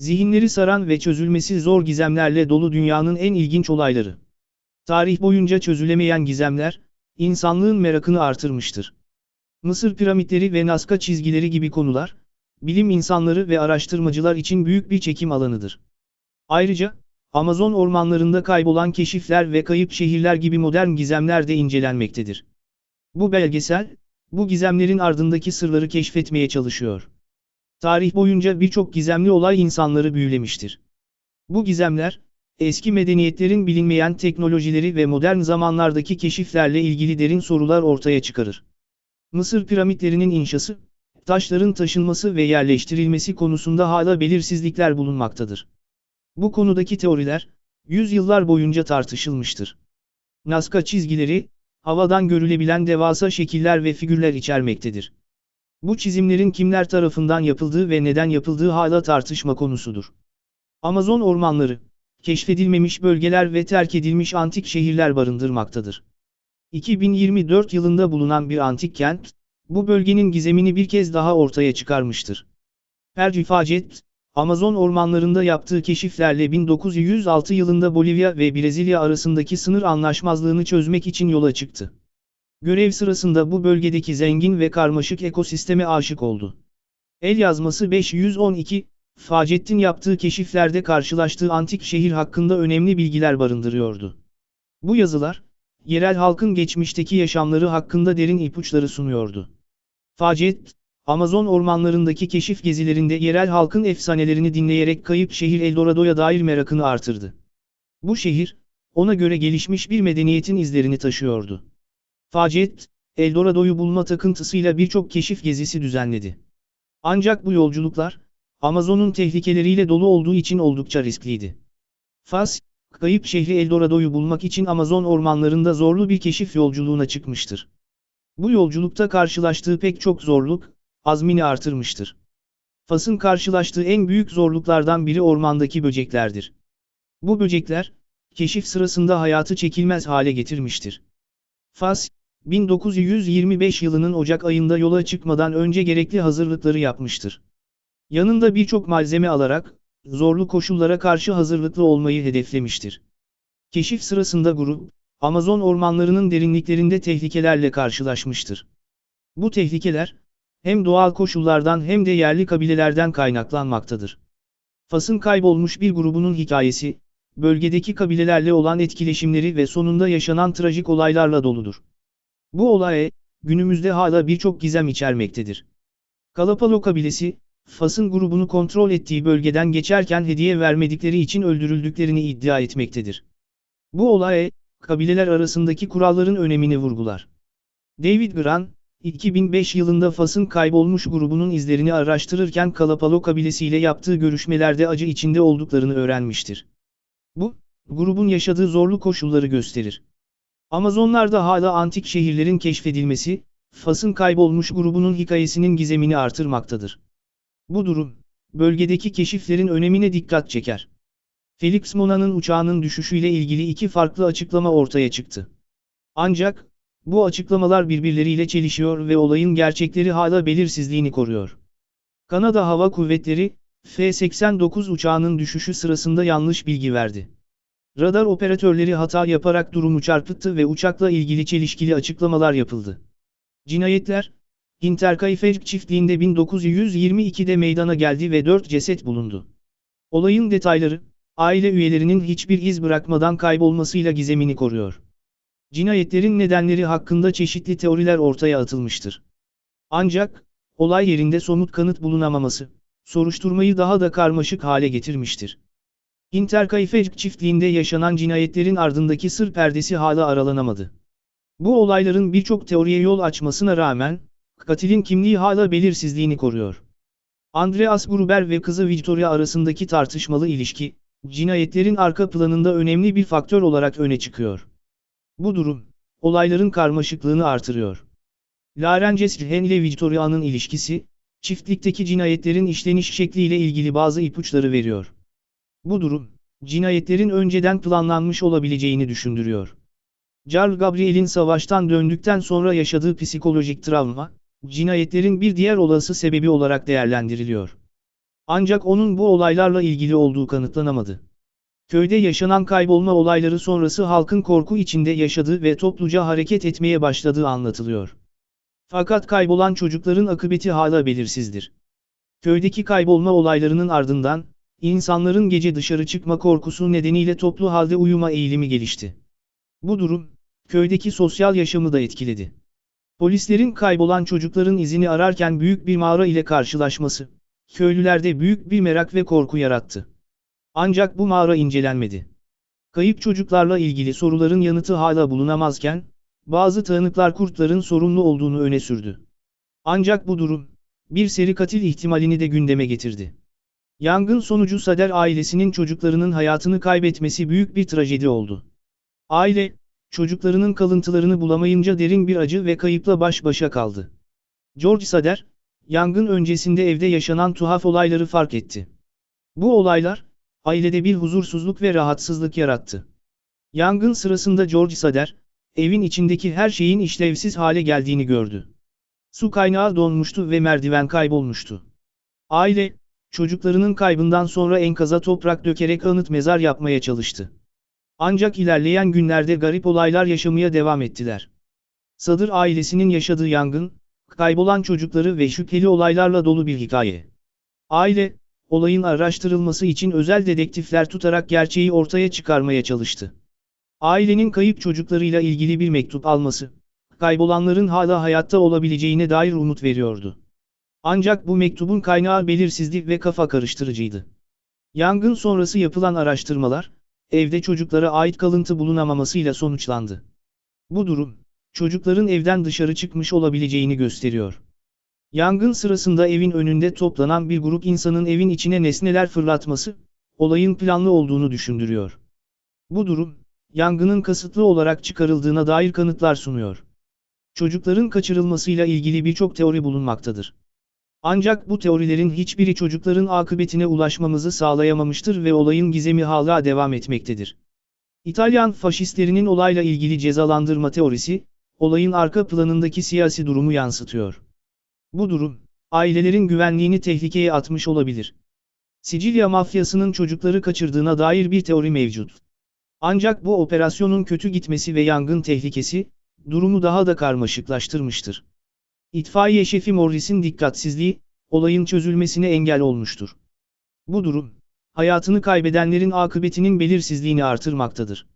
Zihinleri saran ve çözülmesi zor gizemlerle dolu dünyanın en ilginç olayları. Tarih boyunca çözülemeyen gizemler, insanlığın merakını artırmıştır. Mısır piramitleri ve Nazca çizgileri gibi konular, bilim insanları ve araştırmacılar için büyük bir çekim alanıdır. Ayrıca, Amazon ormanlarında kaybolan keşifler ve kayıp şehirler gibi modern gizemler de incelenmektedir. Bu belgesel, bu gizemlerin ardındaki sırları keşfetmeye çalışıyor. Tarih boyunca birçok gizemli olay insanları büyülemiştir. Bu gizemler, eski medeniyetlerin bilinmeyen teknolojileri ve modern zamanlardaki keşiflerle ilgili derin sorular ortaya çıkarır. Mısır piramitlerinin inşası, taşların taşınması ve yerleştirilmesi konusunda hala belirsizlikler bulunmaktadır. Bu konudaki teoriler, yüzyıllar boyunca tartışılmıştır. Nazca çizgileri, havadan görülebilen devasa şekiller ve figürler içermektedir. Bu çizimlerin kimler tarafından yapıldığı ve neden yapıldığı hala tartışma konusudur. Amazon ormanları, keşfedilmemiş bölgeler ve terk edilmiş antik şehirler barındırmaktadır. 2024 yılında bulunan bir antik kent, bu bölgenin gizemini bir kez daha ortaya çıkarmıştır. Percifacet, Amazon ormanlarında yaptığı keşiflerle 1906 yılında Bolivya ve Brezilya arasındaki sınır anlaşmazlığını çözmek için yola çıktı. Görev sırasında bu bölgedeki zengin ve karmaşık ekosisteme aşık oldu. El yazması 512, Facettin yaptığı keşiflerde karşılaştığı antik şehir hakkında önemli bilgiler barındırıyordu. Bu yazılar, yerel halkın geçmişteki yaşamları hakkında derin ipuçları sunuyordu. Facet, Amazon ormanlarındaki keşif gezilerinde yerel halkın efsanelerini dinleyerek kayıp şehir Eldorado'ya dair merakını artırdı. Bu şehir, ona göre gelişmiş bir medeniyetin izlerini taşıyordu. Facet, Eldorado'yu bulma takıntısıyla birçok keşif gezisi düzenledi. Ancak bu yolculuklar, Amazon'un tehlikeleriyle dolu olduğu için oldukça riskliydi. Fas, kayıp şehri Eldorado'yu bulmak için Amazon ormanlarında zorlu bir keşif yolculuğuna çıkmıştır. Bu yolculukta karşılaştığı pek çok zorluk, azmini artırmıştır. Fas'ın karşılaştığı en büyük zorluklardan biri ormandaki böceklerdir. Bu böcekler, keşif sırasında hayatı çekilmez hale getirmiştir. Fas, 1925 yılının Ocak ayında yola çıkmadan önce gerekli hazırlıkları yapmıştır. Yanında birçok malzeme alarak, zorlu koşullara karşı hazırlıklı olmayı hedeflemiştir. Keşif sırasında grup, Amazon ormanlarının derinliklerinde tehlikelerle karşılaşmıştır. Bu tehlikeler, hem doğal koşullardan hem de yerli kabilelerden kaynaklanmaktadır. Fas'ın kaybolmuş bir grubunun hikayesi, bölgedeki kabilelerle olan etkileşimleri ve sonunda yaşanan trajik olaylarla doludur. Bu olay, günümüzde hala birçok gizem içermektedir. Kalapalo kabilesi, Fas'ın grubunu kontrol ettiği bölgeden geçerken hediye vermedikleri için öldürüldüklerini iddia etmektedir. Bu olay, kabileler arasındaki kuralların önemini vurgular. David Grant, 2005 yılında Fas'ın kaybolmuş grubunun izlerini araştırırken Kalapalo kabilesiyle yaptığı görüşmelerde acı içinde olduklarını öğrenmiştir. Bu, grubun yaşadığı zorlu koşulları gösterir. Amazonlarda hala antik şehirlerin keşfedilmesi, Fas'ın kaybolmuş grubunun hikayesinin gizemini artırmaktadır. Bu durum, bölgedeki keşiflerin önemine dikkat çeker. Felix Mona'nın uçağının düşüşüyle ilgili iki farklı açıklama ortaya çıktı. Ancak, bu açıklamalar birbirleriyle çelişiyor ve olayın gerçekleri hala belirsizliğini koruyor. Kanada Hava Kuvvetleri, F-89 uçağının düşüşü sırasında yanlış bilgi verdi. Radar operatörleri hata yaparak durumu çarpıttı ve uçakla ilgili çelişkili açıklamalar yapıldı. Cinayetler, Interkaifer çiftliğinde 1922'de meydana geldi ve 4 ceset bulundu. Olayın detayları, aile üyelerinin hiçbir iz bırakmadan kaybolmasıyla gizemini koruyor. Cinayetlerin nedenleri hakkında çeşitli teoriler ortaya atılmıştır. Ancak, olay yerinde somut kanıt bulunamaması, soruşturmayı daha da karmaşık hale getirmiştir. Interkaifer çiftliğinde yaşanan cinayetlerin ardındaki sır perdesi hala aralanamadı. Bu olayların birçok teoriye yol açmasına rağmen, katilin kimliği hala belirsizliğini koruyor. Andreas Gruber ve kızı Victoria arasındaki tartışmalı ilişki, cinayetlerin arka planında önemli bir faktör olarak öne çıkıyor. Bu durum, olayların karmaşıklığını artırıyor. Larences Rihen ile Victoria'nın ilişkisi, çiftlikteki cinayetlerin işleniş şekliyle ilgili bazı ipuçları veriyor. Bu durum, cinayetlerin önceden planlanmış olabileceğini düşündürüyor. Charles Gabriel'in savaştan döndükten sonra yaşadığı psikolojik travma, cinayetlerin bir diğer olası sebebi olarak değerlendiriliyor. Ancak onun bu olaylarla ilgili olduğu kanıtlanamadı. Köyde yaşanan kaybolma olayları sonrası halkın korku içinde yaşadığı ve topluca hareket etmeye başladığı anlatılıyor. Fakat kaybolan çocukların akıbeti hala belirsizdir. Köydeki kaybolma olaylarının ardından, insanların gece dışarı çıkma korkusu nedeniyle toplu halde uyuma eğilimi gelişti. Bu durum, köydeki sosyal yaşamı da etkiledi. Polislerin kaybolan çocukların izini ararken büyük bir mağara ile karşılaşması, köylülerde büyük bir merak ve korku yarattı. Ancak bu mağara incelenmedi. Kayıp çocuklarla ilgili soruların yanıtı hala bulunamazken, bazı tanıklar kurtların sorumlu olduğunu öne sürdü. Ancak bu durum, bir seri katil ihtimalini de gündeme getirdi. Yangın sonucu Sader ailesinin çocuklarının hayatını kaybetmesi büyük bir trajedi oldu. Aile, çocuklarının kalıntılarını bulamayınca derin bir acı ve kayıpla baş başa kaldı. George Sader, yangın öncesinde evde yaşanan tuhaf olayları fark etti. Bu olaylar, ailede bir huzursuzluk ve rahatsızlık yarattı. Yangın sırasında George Sader, evin içindeki her şeyin işlevsiz hale geldiğini gördü. Su kaynağı donmuştu ve merdiven kaybolmuştu. Aile, çocuklarının kaybından sonra enkaza toprak dökerek anıt mezar yapmaya çalıştı. Ancak ilerleyen günlerde garip olaylar yaşamaya devam ettiler. Sadır ailesinin yaşadığı yangın, kaybolan çocukları ve şüpheli olaylarla dolu bir hikaye. Aile, olayın araştırılması için özel dedektifler tutarak gerçeği ortaya çıkarmaya çalıştı. Ailenin kayıp çocuklarıyla ilgili bir mektup alması, kaybolanların hala hayatta olabileceğine dair umut veriyordu. Ancak bu mektubun kaynağı belirsizdi ve kafa karıştırıcıydı. Yangın sonrası yapılan araştırmalar, evde çocuklara ait kalıntı bulunamamasıyla sonuçlandı. Bu durum, çocukların evden dışarı çıkmış olabileceğini gösteriyor. Yangın sırasında evin önünde toplanan bir grup insanın evin içine nesneler fırlatması, olayın planlı olduğunu düşündürüyor. Bu durum, yangının kasıtlı olarak çıkarıldığına dair kanıtlar sunuyor. Çocukların kaçırılmasıyla ilgili birçok teori bulunmaktadır. Ancak bu teorilerin hiçbiri çocukların akıbetine ulaşmamızı sağlayamamıştır ve olayın gizemi hala devam etmektedir. İtalyan faşistlerinin olayla ilgili cezalandırma teorisi, olayın arka planındaki siyasi durumu yansıtıyor. Bu durum, ailelerin güvenliğini tehlikeye atmış olabilir. Sicilya mafyasının çocukları kaçırdığına dair bir teori mevcut. Ancak bu operasyonun kötü gitmesi ve yangın tehlikesi, durumu daha da karmaşıklaştırmıştır. İtfaiye şefi Morris'in dikkatsizliği, olayın çözülmesine engel olmuştur. Bu durum, hayatını kaybedenlerin akıbetinin belirsizliğini artırmaktadır.